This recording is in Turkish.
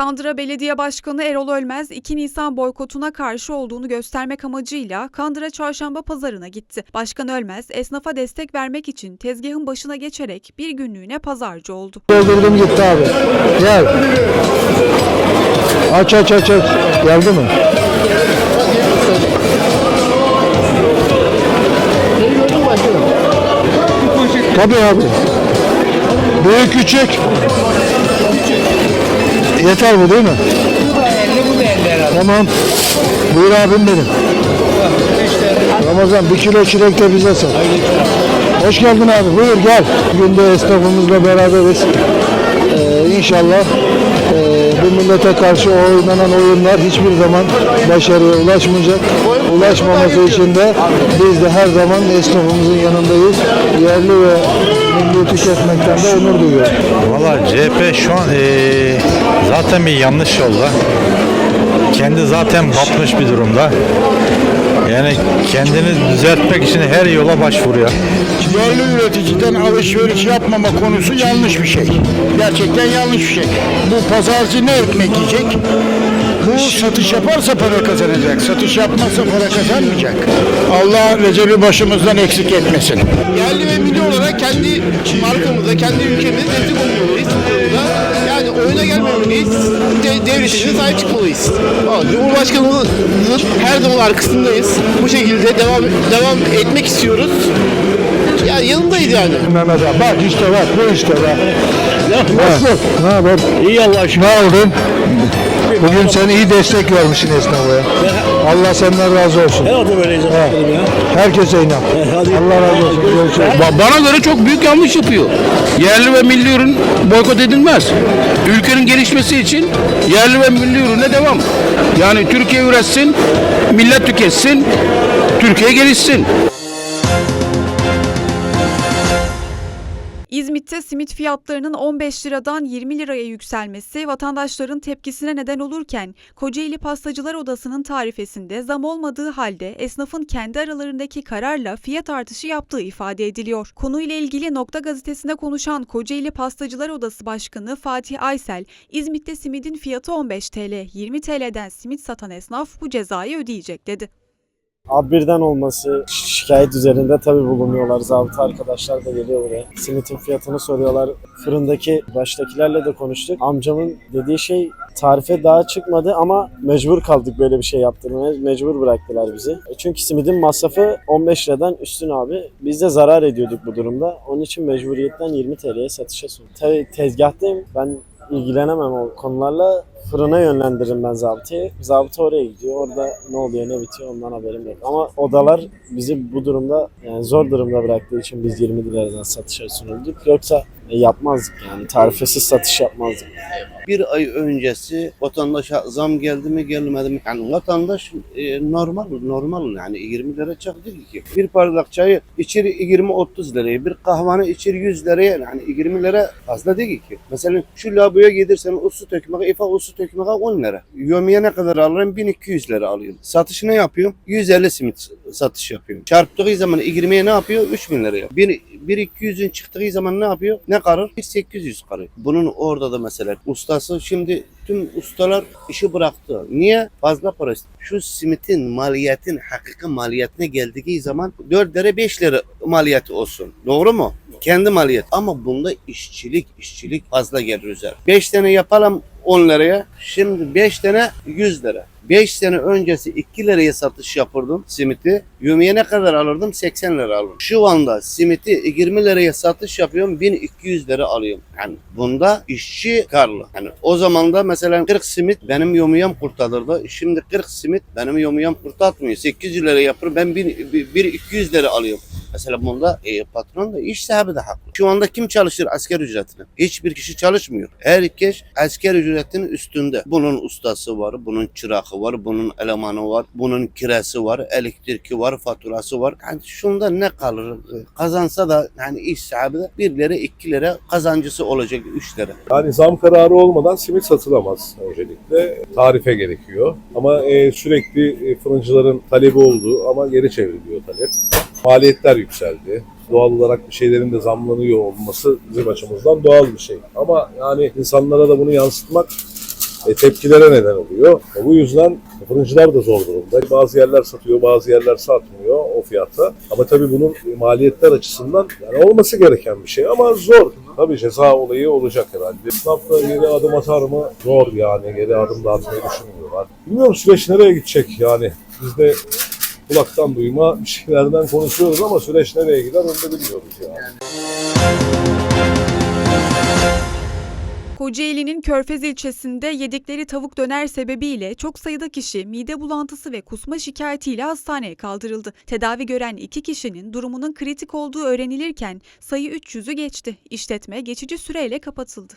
Kandıra Belediye Başkanı Erol Ölmez 2 Nisan boykotuna karşı olduğunu göstermek amacıyla Kandıra Çarşamba Pazarı'na gitti. Başkan Ölmez esnafa destek vermek için tezgahın başına geçerek bir günlüğüne pazarcı oldu. Doldurdum gitti abi. Gel. Aç aç aç aç. Geldi mi? Tabii abi. Büyük küçük. Yeter bu değil mi? Tamam. Buyur abim benim. Ramazan bir kilo çilek de bize sat. Hoş geldin abi. Buyur gel. Bugün de esnafımızla beraberiz. Ee, inşallah e, bu millete karşı oynanan oyunlar hiçbir zaman başarıya ulaşmayacak. Ulaşmaması için de biz de her zaman esnafımızın yanındayız. Yerli ve milli tüketmekten de onur duyuyoruz. Valla CHP şu an eee, zaten bir yanlış yolda. Kendi zaten batmış bir durumda. Yani kendini düzeltmek için her yola başvuruyor. Yerli üreticiden alışveriş yapmama konusu yanlış bir şey. Gerçekten yanlış bir şey. Bu pazarcı ne ekmek yiyecek? Bu satış yaparsa para kazanacak. Satış yapmazsa para kazanmayacak. Allah Recep'i başımızdan eksik etmesin. yerli ve milli olarak kendi markamıza, kendi ülkemize destek olmalıyız. Yani oyuna gelmemeliyiz, de, devletimize sahip çıkmalıyız. Cumhurbaşkanımızın her zaman arkasındayız. Bu şekilde devam devam etmek istiyoruz. Yani yanındayız yani. Mehmet abi bak işte bak bu işte bak. Nasıl? Ne haber? İyi Allah aşkına. Ne oldun? Bugün sen iyi destek vermişsin esnafa. Allah senden razı olsun. Herhalde böyleyiz efendim ya. Herkese inan. hadi. Allah razı olsun. Görüşürüz. Ba- Bana göre çok büyük yanlış yapıyor. Yerli ve milli ürün boykot edilmez. Ülkenin gelişmesi için yerli ve milli ürüne devam. Yani Türkiye üretsin, millet tüketsin, Türkiye gelişsin. İzmit'te simit fiyatlarının 15 liradan 20 liraya yükselmesi vatandaşların tepkisine neden olurken Kocaeli Pastacılar Odası'nın tarifesinde zam olmadığı halde esnafın kendi aralarındaki kararla fiyat artışı yaptığı ifade ediliyor. Konuyla ilgili Nokta Gazetesi'nde konuşan Kocaeli Pastacılar Odası Başkanı Fatih Aysel, İzmit'te simidin fiyatı 15 TL, 20 TL'den simit satan esnaf bu cezayı ödeyecek dedi. Abi birden olması şikayet üzerinde tabii bulunuyorlar. Zabıta arkadaşlar da geliyor buraya. Simitin fiyatını soruyorlar. Fırındaki baştakilerle de konuştuk. Amcamın dediği şey tarife daha çıkmadı ama mecbur kaldık böyle bir şey yaptırmaya. Mecbur bıraktılar bizi. E Çünkü simidin masrafı 15 liradan üstün abi. Biz de zarar ediyorduk bu durumda. Onun için mecburiyetten 20 TL'ye satışa sunduk. Tabii tezgahtayım. Ben ilgilenemem o konularla. Fırına yönlendiririm ben zabıtayı. Zabıta oraya gidiyor. Orada ne oluyor ne bitiyor ondan haberim yok. Ama odalar bizi bu durumda yani zor durumda bıraktığı için biz 20 liradan satışa sunulduk. Yoksa e, yapmazdık yani tarifesiz satış yapmazdık. bir ay öncesi vatandaşa zam geldi mi gelmedi mi? Yani vatandaş e, normal normal yani 20 lira çok ki. Bir bardak çayı içeri 20-30 liraya, bir kahvanı içeri 100 liraya yani 20 lira fazla değil ki. Mesela şu laboya gidersen o su tökmeğe, ifa o su tökmeğe 10 lira. Yomiye ne kadar alırım? 1200 lira alıyorum. Satışı ne yapıyorum? 150 simit satış yapıyorum. Çarptığı zaman 20'ye ne yapıyor? 3000 liraya. Bir, bir 200'ün çıktığı zaman ne yapıyor? Ne karır? 800 karır. Bunun orada da mesela ustası şimdi tüm ustalar işi bıraktı. Niye? Fazla para. Şu simitin maliyetin hakiki maliyetine geldiği zaman 4 lira 5 lira maliyeti olsun. Doğru mu? Kendi maliyet. Ama bunda işçilik, işçilik fazla gelir üzerine. 5 tane yapalım 10 liraya. Şimdi 5 tane 100 lira. 5 sene öncesi 2 liraya satış yapırdım simiti. Yumiye ne kadar alırdım? 80 lira alırdım. Şu anda simiti 20 liraya satış yapıyorum. 1200 lira alıyorum. Yani bunda işçi karlı. Yani o zaman da mesela 40 simit benim yomuyam kurtarırdı. Şimdi 40 simit benim yomuyam kurtartmıyor. 800 lira yapır ben 1200 lira alıyorum. Mesela bunda e, patron da iş sahibi de haklı. Şu anda kim çalışır asker ücretine? Hiçbir kişi çalışmıyor. Herkes asker ücretinin üstünde. Bunun ustası var, bunun var, bunun elemanı var, bunun kirası var, elektriki var, faturası var. Yani şunda ne kalır? Kazansa da yani iş sahibi de 1 lira 2 lira kazancısı olacak 3 lira. Yani zam kararı olmadan simit satılamaz öncelikle. Tarife gerekiyor. Ama e, sürekli e, fırıncıların talebi olduğu ama geri çevriliyor talep. Maliyetler yükseldi. Doğal olarak bir şeylerin de zamlanıyor olması bizim açımızdan doğal bir şey. Ama yani insanlara da bunu yansıtmak e, tepkilere neden oluyor. E, bu yüzden fırıncılar da zor durumda. Bazı yerler satıyor, bazı yerler satmıyor o fiyata. Ama tabii bunun maliyetler açısından yani olması gereken bir şey ama zor. Tabii ceza olayı olacak herhalde. Esnaf geri adım atar mı? Zor yani. Geri adım da atmayı düşünmüyorlar. Bilmiyorum süreç nereye gidecek yani. Biz de kulaktan duyma bir şeylerden konuşuyoruz ama süreç nereye gider onu da bilmiyoruz yani. Kocaeli'nin Körfez ilçesinde yedikleri tavuk döner sebebiyle çok sayıda kişi mide bulantısı ve kusma şikayetiyle hastaneye kaldırıldı. Tedavi gören iki kişinin durumunun kritik olduğu öğrenilirken sayı 300'ü geçti. İşletme geçici süreyle kapatıldı.